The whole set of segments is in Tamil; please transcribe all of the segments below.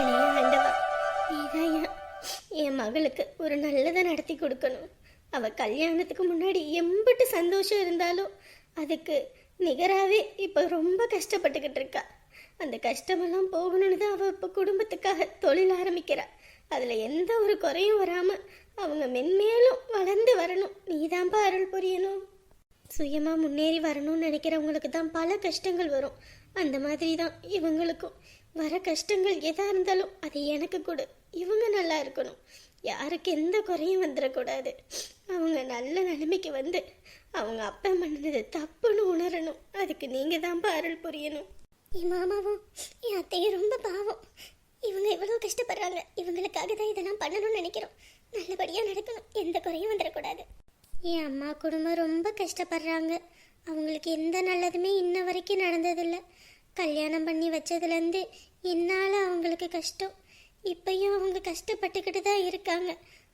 அப்பனே ஆண்டவா. நீதான் என் மகளுக்கு ஒரு நல்லதை நடத்தி கொடுக்கணும். அவ கல்யாணத்துக்கு முன்னாடி எம்பிட்டு சந்தோஷம் இருந்தாலும் அதுக்கு நிகராகவே இப்போ ரொம்ப கஷ்டப்பட்டுக்கிட்டு இருக்கா. அந்த கஷ்டமெல்லாம் போகணும்னு தான் அவள் இப்போ குடும்பத்துக்காக தொழில் ஆரம்பிக்கிறா. அதில் எந்த ஒரு குறையும் வராமல் அவங்க மென்மேலும் வளர்ந்து வரணும். நீதான்ப்பா அருள் புரியணும். சுயமாக முன்னேறி வரணும்னு நினைக்கிறவங்களுக்கு தான் பல கஷ்டங்கள் வரும். அந்த மாதிரி தான் இவங்களுக்கும். வர கஷ்டங்கள் எதாக இருந்தாலும் அது எனக்கு கொடு. இவங்க நல்லா இருக்கணும். யாருக்கு எந்த குறையும் வந்துடக்கூடாது அவங்க நல்ல நிலைமைக்கு வந்து அவங்க அப்பா பண்ணது தப்புன்னு உணரணும். அதுக்கு நீங்கள் தான் அருள் புரியணும். என் மாமாவும் என் அத்தையும் ரொம்ப பாவம். இவங்க எவ்வளோ கஷ்டப்படுறாங்க. இவங்களுக்காக தான் இதெல்லாம் பண்ணணும்னு நினைக்கிறோம். நல்லபடியாக நடக்கணும். எந்த குறையும் வந்துடக்கூடாது என் அம்மா குடும்பம் ரொம்ப கஷ்டப்படுறாங்க. அவங்களுக்கு எந்த நல்லதுமே இன்ன வரைக்கும் நடந்ததில்லை. கல்யாணம் பண்ணி வச்சதுலேருந்து என்னால் அவங்களுக்கு கஷ்டம். இப்பயும் அவங்க கஷ்டப்பட்டுக்கிட்டு தான் இருக்காங்க.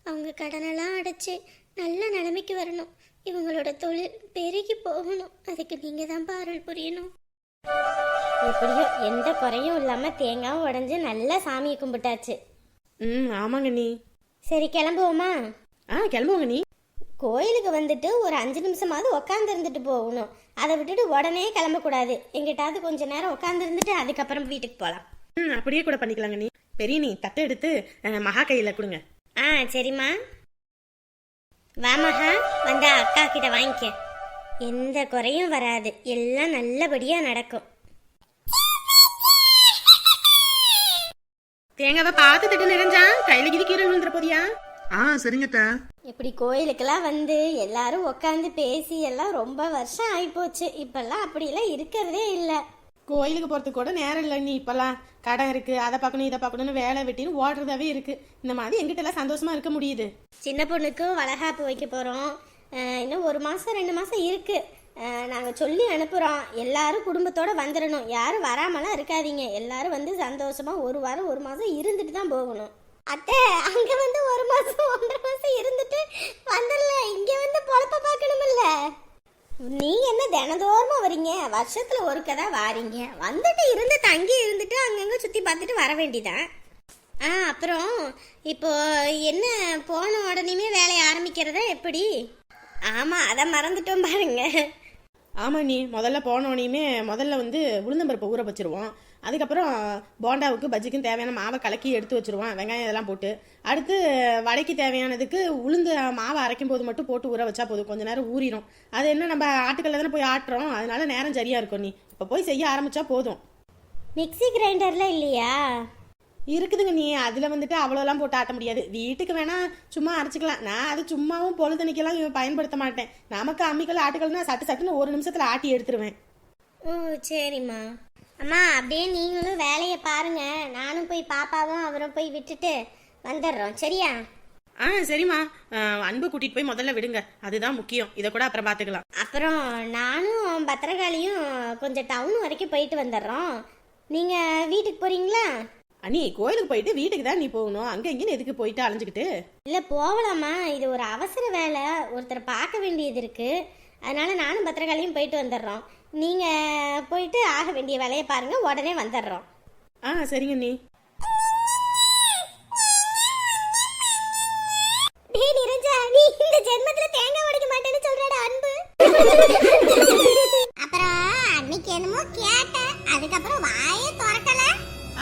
அவங்க கடனெல்லாம் அடைச்சு நல்ல நிலைமைக்கு வரணும். இவங்களோட தொழில் பெருகி போகணும். அதுக்கு நீங்கள் தான் அருள் புரியணும். எப்படியோ எந்த குறையும் இல்லாமல் தேங்காவும் உடஞ்சி நல்லா சாமியை கும்பிட்டாச்சு. ம் ஆமாங்க நீ சரி கிளம்புவோமா? ஆ கிளம்புவோங்க நீ கோயிலுக்கு வந்துட்டு ஒரு அஞ்சு நிமிஷமாவது உட்காந்து இருந்துட்டு போகணும். அதை விட்டுட்டு உடனே கிளம்பக்கூடாது. எங்கிட்டாவது கொஞ்ச நேரம் உட்காந்து இருந்துட்டு அதுக்கப்புறம் வீட்டுக்கு போகலாம் ம் அப்படியே கூட பண்ணிக்கலாங்க நீ. பெரிய நீ தட்டை எடுத்து அஹ், மகா கையில் கொடுங்க. ஆ சரிம்மா. வா மகா. வந்தா அக்கா கிட்ட வாங்கிக்க. எந்த குறையும் வராது. எல்லாம் நல்லபடியாக நடக்கும். தேங்காவை பார்த்து தட்டு நிறைஞ்சா? கையில் கிதி கீரை விழுந்துற போதியா? ஆ சரிங்க அத்தை. இப்படி கோயிலுக்கெல்லாம் வந்து எல்லாரும் உட்காந்து பேசி எல்லாம் ரொம்ப வருஷம் ஆகிப்போச்சு இப்பெல்லாம் அப்படிலாம் இருக்கிறதே இல்லை. கோயிலுக்கு போகிறதுக்கு கூட நேரம் இல்லை நீ இப்போல்லாம். கடை இருக்கு அதை பார்க்கணும் இதை பார்க்கணும்னு வேலை வெட்டின்னு ஓடுறதாவே இருக்கு. இந்த மாதிரி எங்கிட்ட எல்லாம் சந்தோஷமா இருக்க முடியுது. சின்ன பொண்ணுக்கும் வளகாப்பு வைக்க போகிறோம் இன்னும் ஒரு மாதம் ரெண்டு மாதம் இருக்குது நாங்கள் சொல்லி அனுப்புகிறோம் எல்லாரும் குடும்பத்தோடு வந்துடணும். யாரும் வராமலாம் இருக்காதீங்க. எல்லாரும் வந்து சந்தோஷமாக ஒரு வாரம் ஒரு மாதம் இருந்துட்டு தான் போகணும். அத்தை அங்கே வந்து ஒரு மாதம் ஒன்றரை மாதம் இருந்துட்டு வந்துடல. இங்கே வந்து பொழப்ப பார்க்கணுமில்ல. நீங்க என்ன தினதோறுமா வரீங்க? வருஷத்துல ஒருக்க தான் வாரீங்க. வந்துட்டு இருந்து தங்கி இருந்துட்டு அங்கங்க சுத்தி பார்த்துட்டு வர வேண்டிதான். ஆ அப்புறம் இப்போ என்ன போன உடனேயுமே வேலையை ஆரம்பிக்கிறதா எப்படி? ஆமா அதை மறந்துட்டோம் பாருங்க. ஆமா நீ முதல்ல போனோனையுமே முதல்ல வந்து உளுந்தம்பருப்பை ஊற வச்சிருவோம். அதுக்கப்புறம் போண்டாவுக்கு பஜ்ஜிக்கும் தேவையான மாவை கலக்கி எடுத்து வச்சிருவோம். வெங்காயம் இதெல்லாம் போட்டு. அடுத்து வடைக்கு தேவையானதுக்கு உளுந்து மாவை அரைக்கும் போது மட்டும் போட்டு ஊற வச்சா போதும். கொஞ்ச நேரம் ஊறிடும் அது என்ன நம்ம ஆட்டுக்கல்ல தானே போய் ஆட்டுறோம். அதனால நேரம் சரியா இருக்கும் நீ. இப்போ போய் செய்ய ஆரம்பிச்சா போதும். மிக்ஸி கிரைண்டர்ல இல்லையா? இருக்குதுங்க நீ. அதில் வந்துட்டு அவ்வளோலாம் போட்டு ஆட்ட முடியாது. வீட்டுக்கு வேணா சும்மா அரைச்சிக்கலாம். நான் அது சும்மாவும் பொழுதனைக்கெல்லாம் பயன்படுத்த மாட்டேன். நமக்கு அம்மிக்கல் ஆட்டுக்கல்னா சட்டு சட்டுன்னு ஒரு நிமிஷத்தில் ஆட்டி எடுத்துருவேன். ஓ சரிம்மா. அம்மா அப்படியே நீங்களும் வேலையை பாருங்க. நானும் போய் பாப்பாவும் அவரும் போய் விட்டுட்டு வந்துடுறோம். சரியா? ஆ சரிம்மா. அன்பு கூட்டிட்டு போய் முதல்ல விடுங்க. அதுதான் முக்கியம். இதை கூட அப்புறம் பார்த்துக்கலாம். அப்புறம் நானும் பத்திரகாளியும் கொஞ்சம் டவுன் வரைக்கும் போயிட்டு வந்துடுறோம். நீங்கள் வீட்டுக்கு போகிறீங்களா அண்ணி கோயிலுக்கு போயிட்டு வீட்டுக்கு தான் நீ போகணும். அங்கே இங்கேன்னு எதுக்கு போயிட்டு அலைஞ்சுக்கிட்டு? இல்லை போகலாமா? இது ஒரு அவசர வேலை. ஒருத்தர் பார்க்க வேண்டியது இருக்குது அதனால நானும் பத்திரகாளியும் போயிட்டு வந்துடுறோம். நீங்கள் போயிட்டு ஆக வேண்டிய வேலையை பாருங்கள் உடனே வந்துடுறோம். ஆ சரிங்க நீ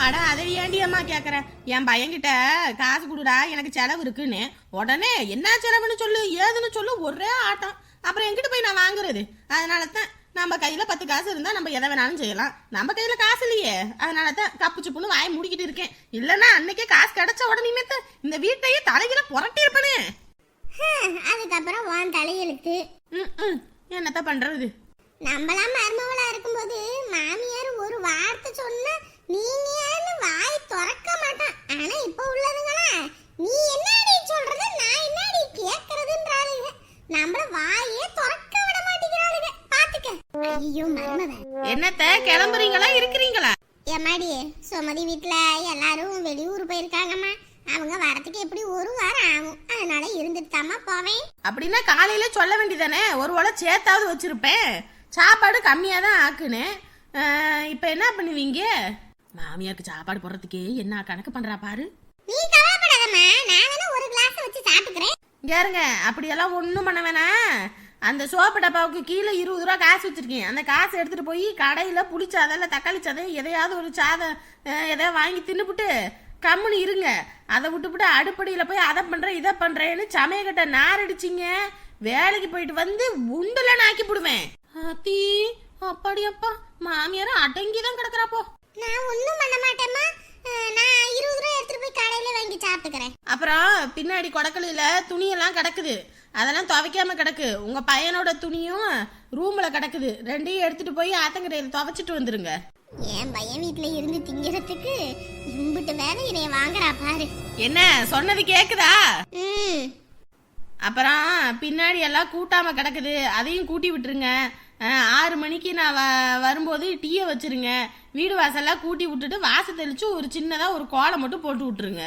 அட அதை ஏண்டி அம்மா என் பையன்கிட்ட காசு கொடுடா எனக்கு செலவு இருக்குன்னு. உடனே என்ன செலவுன்னு சொல்லு ஏதுன்னு சொல்லு ஒரே ஆட்டம். அப்புறம் எங்கிட்ட போய் நான் வாங்குறது. அதனால தான் நம்ம கையில பத்து காசு இருந்தா நம்ம எதை வேணாலும் செய்யலாம். நம்ம கையில காசு இல்லையே. அதனால தான் கப்பு சுப்புன்னு வாய் முடிக்கிட்டு இருக்கேன். இல்லைன்னா அன்னைக்கே காசு கிடைச்ச உடனே இந்த வீட்டையே தலையில புரட்டி இருப்பனே அதுக்கப்புறம் வான் தலையெழுத்து. ம், ம். என்னத்த பண்றது? நம்மளாம் மருமவளா இருக்கும்போது மாமியார் ஒரு வார்த்தை சொன்னா நீங்க ஏன்னு வாய் திறக்க மாட்டான் ஆனா இப்ப உள்ளதுங்களா நீ என்னடி சொல்றது நான் என்னடி கேக்குறதுன்றாளுங்க நம்மள வாயே திறக்க விட மாட்டேங்கிறாளுங்க பாத்துக்க ஐயோ மருமவ என்னத்த கிளம்புறீங்களா இருக்கிறீங்களா எம்மாடி சுமதி வீட்ல எல்லாரும் வெளியூர் போயிருக்காங்கம்மா அவங்க வரத்துக்கு எப்படி ஒரு வாரம் ஆகும் அதனால இருந்துட்டு தாம்மா போவேன் அப்படின்னா காலையில சொல்ல வேண்டியதானே? ஒரு வேளை சேர்த்தாவது வச்சிருப்பேன். சாப்பாடு கம்மியாக தான் ஆக்குனேன் இப்போ என்ன பண்ணுவீங்க? மாமியாருக்கு சாப்பாடு போடுறதுக்கு என்ன கணக்கு பண்றா பாரு. நீ கவலைப்படாதம்மா. வேணா ஒரு கிளாஸ் வச்சு சாப்பிட்டுக்கிறேன். இருங்க. அப்படியெல்லாம் ஒன்றும் பண்ண வேணாம் அந்த சோப்பு டப்பாவுக்கு கீழே இருபது ரூபா காசு வச்சிருக்கேன். அந்த காசு எடுத்துட்டு போய் கடையில் புளிச்சாதம் தக்காளி சாதம் எதையாவது ஒரு சாதம் எதையாவது வாங்கி தின்னுபுட்டு கம்முன்னு இருங்க. அதை விட்டுப்புட்டு அடுப்படியில் போய் அதை பண்ணுறேன் இதை பண்ணுறேன்னு சமயக்கட்ட நார் அடிச்சிங்க வேலைக்கு போயிட்டு வந்து உண்டுல நாக்கி போடுவேன். அத்தி அப்படியப்பா. மாமியார் அடங்கி தான் கிடக்குறாப்போ. நான் ஒன்றும் பண்ண மாட்டேம்மா. நான் இருபது ரூபா எடுத்துட்டு போய் கடையில வாங்கி சாப்பிட்டுக்கிறேன். அப்புறம் பின்னாடி கொடக்கலையில துணியெல்லாம் கிடக்குது. அதெல்லாம் துவைக்காம கிடக்கு. உங்க பையனோட துணியும் ரூம்ல கிடக்குது. ரெண்டையும் எடுத்துட்டு போய் ஆத்தங்கரையில் துவைச்சிட்டு வந்துருங்க. என் பையன் வீட்ல இருந்து திங்கிறதுக்கு இம்புட்டு வேலை என்னைய வாங்குறா பாரு. என்ன சொன்னது கேக்குதா? அப்புறம் பின்னாடி எல்லாம் கூட்டாம கிடக்குது அதையும் கூட்டி விட்டுருங்க. ஆறு மணிக்கு நான் வ- வரும்போது டீயை வச்சிருங்க. வீடு வாசல்லாம் கூட்டி விட்டுட்டு வாச தெளிச்சு ஒரு சின்னதா ஒரு கோலம் மட்டும் போட்டு விட்டுருங்க.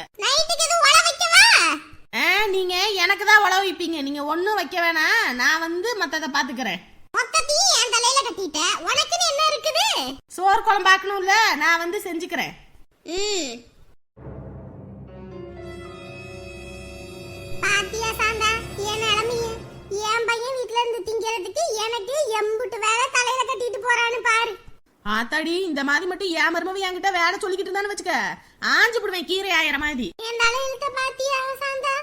நீங்க எனக்கு தான் உழவு வைப்பீங்க. நீங்க ஒன்றும் வைக்க வேணாம். நான் வந்து மற்றதை பாத்துக்கிறேன் மொத்தத்தையும் என் தலையில கட்டிட்ட. உனக்குன்னு என்ன சோறு குழம்பு பார்க்கணும்ல நான் வந்து செஞ்சுக்கிறேன். ம். பாத்தியா சாந்தா என் நிலமைய? என் பையன் வீட்ல இருந்து திங்கிறதுக்கு எனக்கு எம்புட்டு வேலை தலையில கட்டிட்டு போறான்னு பாரு. ஆத்தாடி இந்த மாதிரி மட்டும் ஏன் மருமவி என்கிட்ட வேலை சொல்லிக்கிட்டு இருந்தான்னு வச்சுக்க. ஆஞ்சு போடுவேன் கீரை ஆயிர மாதிரி. என் தலையில்ட்ட பாத்தியா சாந்தா?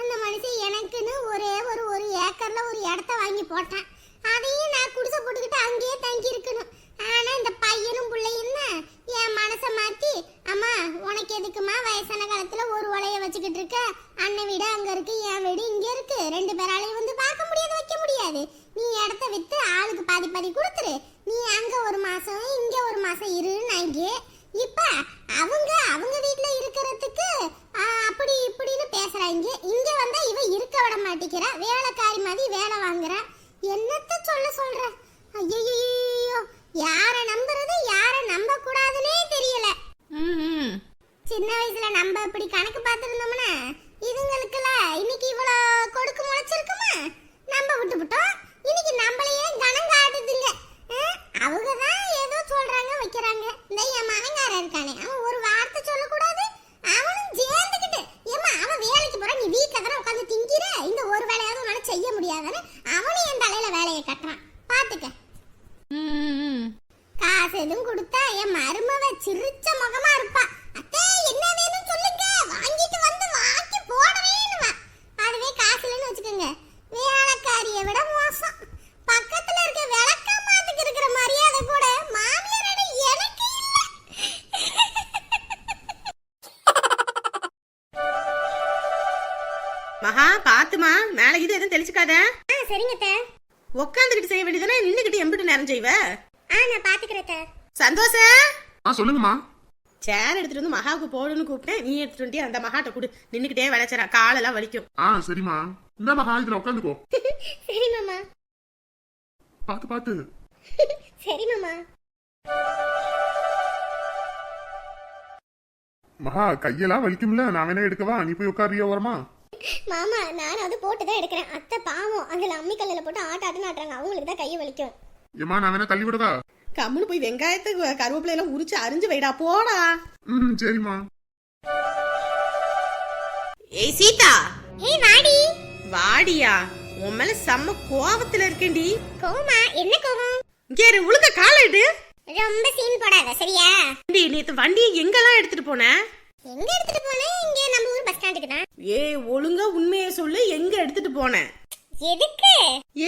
அந்த மனுஷன் எனக்குன்னு ஒரே ஒரு ஒரு ஏக்கர்ல ஒரு இடத்த வாங்கி போட்டான். அதையும் நான் குடிசை போட்டுக்கிட்டு அங்கேயே தங்கி இருக்கணும் ஆனா இந்த பையனும் பிள்ளையும் தான் என் மனசை மாத்தி அம்மா உனக்கு எதுக்குமா வயசான காலத்துல ஒரு உலைய வச்சுக்கிட்டு இருக்க? அண்ணன் வீடு அங்க இருக்கு என் வீடு இங்க இருக்கு. ரெண்டு பேராலையும் வந்து பார்க்க முடியாது முடியாது நீ இடத்த வித்து ஆளுக்கு பாதி பாதி கொடுத்துரு நீ அங்க ஒரு மாசம் இங்க ஒரு மாசம் இருன்னாங்க இப்ப அவங்க அவங்க வீட்ல இருக்கிறதுக்கு ஆ, அப்படி இப்படின்னு பேசுறாங்க இங்க வந்தா இவ இருக்க விட மாட்டேங்கிறா வேலைக்காரி மாதிரி வேலை வாங்குறா என்னத்த சொல்ல சொல்ற ஐயோ யார நம்புறது யார நம்ப கூடாதுன்னே தெரியல ம், ம் சின்ன வயசுல நம்ம இப்படி கணக்கு பார்த்துருந்தோம்னா இதுங்களுக்குல இன்னைக்கு இவ்வளோ கொடுக்கு முளைச்சிருக்குமா? நம்ம விட்டுவிட்டோம் இன்னைக்கு நம்மளையே கணம் காட்டுதுங்க. அவங்க தான் ஏதோ சொல்றாங்க வைக்கிறாங்க. இந்த என் மகங்கார இருக்கானே அவன் ஒரு வார்த்தை சொல்லக்கூடாது. அவனும் சேர்ந்துக்கிட்டு ஏமா அவன் வேலைக்கு போறான் நீ வீட்டில் தானே உட்காந்து திங்கிற? இந்த ஒரு வேலையாவது உன்னால செய்ய முடியாதுன்னு அவனும் என் தலையில வேலையை கட்டுறான். ம். காசு எதுவும் கொடுத்தா என் மருமவ சிரிச்ச முகமா இருப்பா. பாத்துமா மேல இது எதுவும் தெளிச்சுக்காத. ஆ சரிங்க அத்தை. உக்காந்துக்கிட்டு செய்ய வேண்டியதுனா நின்னுக்கிட்டு எம்பிட்டு நேரம் செய்வ. ஆ நான் பாத்துக்கிறேன் அத்தை. சந்தோஷ. ஆ சொல்லுங்கம்மா. சேர் எடுத்துட்டு வந்து மகாவுக்கு போடுன்னு கூப்பிட்டேன். நீ எடுத்துட்டு வந்து அந்த மகாட்ட கொடு. நின்னுக்கிட்டே விளைச்சறா காலெல்லாம் வலிக்கும். ஆ சரிம்மா. இந்த மகா இதுல உட்காந்துக்கோ சரி மாமா. பாத்து பாத்து. சரி மாமா. மகா கையெல்லாம் வலிக்கும்ல. நான் வேணா எடுக்கவா? நீ போய் உட்காரியா ஓரமா? மாமா நான் அது போட்டு தான் எடுக்கிறேன். அத்தை பாவம் அதில் அம்மி கல்லில் போட்டு ஆட்ட ஆட்டுன்னு ஆட்டுறாங்க. அவங்களுக்கு தான் கையை வலிக்கும். ஏம்மா நான் வேணா தள்ளி விடவா கம்முன்னு போய் வெங்காயத்தை கருவேப்பிலை எல்லாம் உரிச்சு அரிஞ்சு வைடா போடா. ம் சரிம்மா. ஏய் சீதா. ஏய் வாடி. வாடியா? உன் மேல செம்ம கோவத்துல இருக்கேன்டி. கோமா என்ன கோவம்? இங்க இரு, உளுந்த காலிடு ரொம்ப சீன் போடாத சரியா? டி நேத்து வண்டியை எங்கெல்லாம் எடுத்துட்டு போன? எங்க எடுத்துட்டு போனேன் இங்க நம்ம ஊர் பஸ் ஸ்டாண்டுக்கு தான். ஏய் ஒழுங்கா உண்மையை சொல்லு. எங்க எடுத்துட்டு போன? எதுக்கு?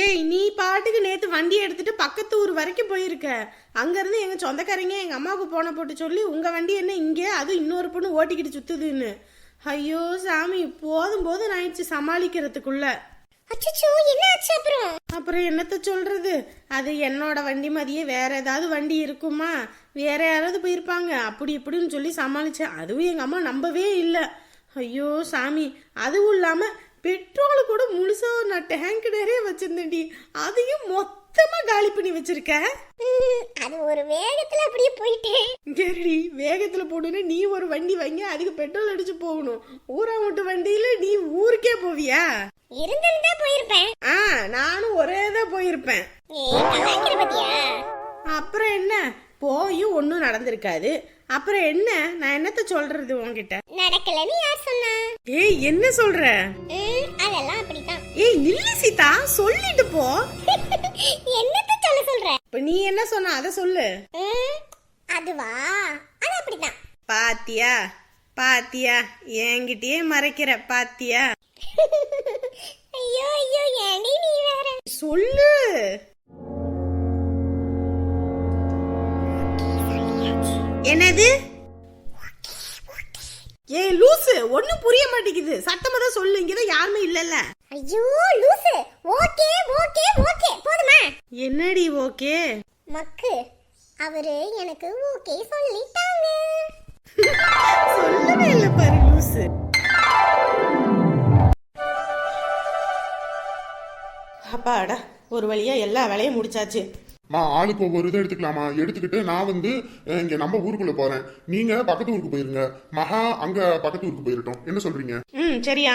ஏய் நீ பாட்டுக்கு நேத்து வண்டி எடுத்துட்டு பக்கத்து ஊர் வரைக்கும் போயிருக்க. அங்க இருந்து எங்க சொந்தக்காரங்க எங்க அம்மாவுக்கு போன போட்டு சொல்லி உங்க வண்டி என்ன இங்கே? அது இன்னொரு பொண்ணு ஓட்டிக்கிட்டு சுத்துதுன்னு. ஐயோ சாமி போதும் போதும் ஆயிடுச்சு சமாளிக்கிறதுக்குள்ள. அச்சோ என்ன ஆச்சு அப்புறம்? அப்புறம் என்னத்த சொல்றது? அது என்னோட வண்டி மாதிரியே வேற ஏதாவது வண்டி இருக்குமா? வேற யாராவது போயிருப்பாங்க. அப்படி இப்படின்னு சொல்லி சமாளிச்சேன். அதுவும் எங்க அம்மா நம்பவே இல்லை. ஐயோ சாமி. அதுவும் இல்லாம பெட்ரோல் கூட முழுசா நான் டேங்க் நிறைய வச்சிருந்தேன்டி. அதையும் மொத்தமா காலி பண்ணி வச்சிருக்க? அது ஒரு வேகத்துல அப்படியே போயிட்டேன் கேடி வேகத்துல போடுன்னு நீ ஒரு வண்டி வாங்கி அதுக்கு பெட்ரோல் அடிச்சு போகணும். ஊரா விட்டு வண்டியில நீ ஊருக்கே போவியா? இருந்திருந்தா போயிருப்பேன். ஆ நானும் ஒரே தான் போயிருப்பேன். அப்புறம் என்ன? போய் ஒன்றும் நடந்திருக்காது. அப்புறம் என்ன? நான் என்னத்த சொல்றது உன்கிட்ட? நடக்கலன்னு யார் சொன்னா? ஏய் என்ன சொல்ற? அதெல்லாம் அப்படித்தான். ஏய் நில்லு சீதா சொல்லிட்டு போ. என்னத்த சொல்ல சொல்ற? இப்ப நீ என்ன சொன்ன அதை சொல்லு. அதுவா? அது அப்படித்தான் பாத்தியா? பாத்தியா? என்கிட்டயே மறைக்கிற பாத்தியா? ஐயோ ஐயோ ஏண்டி நீ வேற? சொல்லு. என்னது? ஏய் லூசு ஒண்ணும் புரிய மாட்டேங்குது. சத்தமா தான் சொல்லு இங்கதான் யாருமே இல்லல்ல. ஐயோ லூசு ஓகே ஓகே ஓகே. போதுமா. என்னடி ஓகே? மக்கு அவரு எனக்கு ஓகே சொல்லிட்டாங்க. சொல்லவே இல்ல பாரு லூசு. அப்பாடா ஒரு வழியா எல்லா வேலையும் முடிச்சாச்சு. மா ஆளுக்கு ஒவ்வொரு இதை எடுத்துக்கலாமா? எடுத்துக்கிட்டு நான் வந்து இங்க நம்ம ஊருக்குள்ள போறேன். நீங்க பக்கத்து ஊருக்கு போயிருங்க. மகா அங்க பக்கத்து ஊருக்கு போயிருட்டோம். என்ன சொல்றீங்க? ம் சரியா.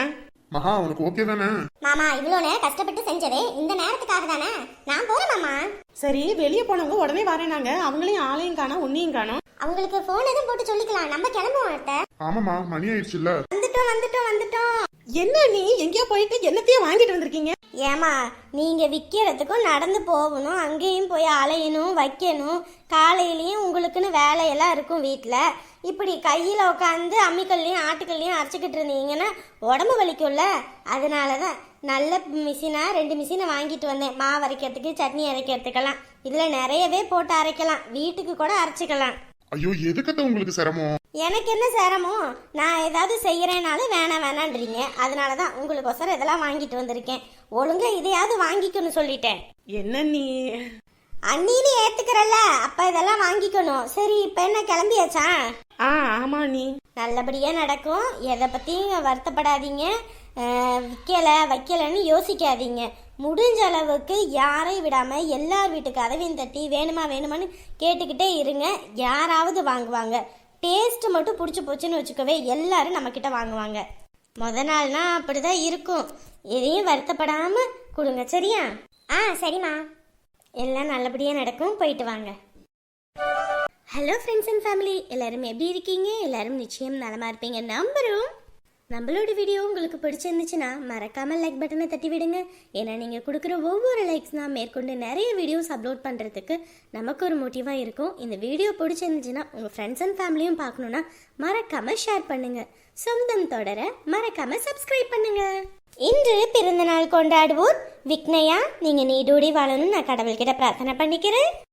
மகா உனக்கு ஓகே தானே? மாமா இவ்வளோ நேரம் கஷ்டப்பட்டு செஞ்சதே இந்த நேரத்துக்காக தானே? நான் போறேன் மாமா. சரி வெளியே போனவங்க உடனே வரேனாங்க. அவங்களையும் ஆளையும் காணோம் உன்னையும் காணோம். அவங்களுக்கு போன் எதுவும் போட்டு சொல்லிக்கலாம். நம்ம கிளம்புவோம் அத்தை. ஆமாமா மணி ஆயிடுச்சுல்ல. வந்துட்டோம் வந்துட்டோம் வந்துட்டோம். என்ன நீ எங்கேயோ போயிட்டு என்னத்தையும் வாங்கிட்டு வந்திருக்கீங்க? ஏமா நீங்க விற்கிறதுக்கும் நடந்து போகணும் அங்கேயும் போய் அலையணும் வைக்கணும். காலையிலயும் உங்களுக்குன்னு வேலையெல்லாம் இருக்கும் வீட்டில் இப்படி கையில் உட்காந்து அம்மிக்கல்லையும் ஆட்டுக்கல்லையும் அரைச்சிக்கிட்டு இருந்தீங்கன்னா உடம்பு வலிக்கும்ல. அதனால தான் நல்ல மிஷினாக ரெண்டு மிஷினை வாங்கிட்டு வந்தேன். மாவு அரைக்கிறதுக்கு சட்னி அரைக்கிறதுக்கெல்லாம். இதில் நிறையவே போட்டு அரைக்கலாம். வீட்டுக்கு கூட அரைச்சிக்கலாம். ஐயோ எதுக்கத்த உங்களுக்கு சிரமம்? எனக்கு என்ன சிரமம்? நான் ஏதாவது செய்கிறேனாலும் வேணாம் வேணான்றீங்க. அதனால தான் உங்களுக்கோசரம் இதெல்லாம் வாங்கிட்டு வந்திருக்கேன். ஒழுங்கா இதையாவது வாங்கிக்கணும் சொல்லிட்டேன். என்ன நீ? அண்ணின்னு ஏத்துக்கிறல்ல. அப்ப இதெல்லாம் வாங்கிக்கணும். சரி இப்ப என்ன கிளம்பியாச்சா? ஆ ஆமா நீ. நல்லபடியா நடக்கும். எதை பத்தியும் வருத்தப்படாதீங்க. வைக்கலை வைக்கலைன்னு யோசிக்காதீங்க. முடிஞ்ச அளவுக்கு யாரையும் விடாமல் எல்லார் வீட்டு கதவையும் தட்டி வேணுமா வேணுமான்னு கேட்டுக்கிட்டே இருங்க. யாராவது வாங்குவாங்க. டேஸ்ட்டு மட்டும் பிடிச்சி போச்சுன்னு வச்சுக்கவே எல்லாரும் நம்மக்கிட்ட வாங்குவாங்க. முத நாள்னா அப்படிதான் இருக்கும். எதையும் வருத்தப்படாமல் கொடுங்க சரியா? ஆ சரிம்மா. எல்லாம் நல்லபடியாக நடக்கும். போயிட்டு வாங்க. ஹலோ ஃப்ரெண்ட்ஸ் அண்ட் ஃபேமிலி எல்லாரும் எப்படி இருக்கீங்க? எல்லாரும் நிச்சயம் நலமாக இருப்பீங்க. நம்புறோம். நம்மளோட வீடியோ உங்களுக்கு பிடிச்சிருந்துச்சுன்னா மறக்காம லைக் பட்டனை தட்டி விடுங்க. ஏன்னா நீங்கள் கொடுக்குற ஒவ்வொரு லைக்ஸ் தான் மேற்கொண்டு நிறைய வீடியோஸ் அப்லோட் பண்ணுறதுக்கு நமக்கு ஒரு மோட்டிவாக இருக்கும். இந்த வீடியோ பிடிச்சிருந்துச்சுன்னா உங்கள் ஃப்ரெண்ட்ஸ் அண்ட் ஃபேமிலியும் பார்க்கணுன்னா மறக்காம ஷேர் பண்ணுங்க. சொந்தம் தொடர மறக்காம சப்ஸ்கிரைப் பண்ணுங்க. இன்று பிறந்த நாள் கொண்டாடுவோர் விக்னயா. நீங்க நீடோடி வாழணும்னு நான் கடவுள்கிட்ட பிரார்த்தனை பண்ணிக்கிறேன்.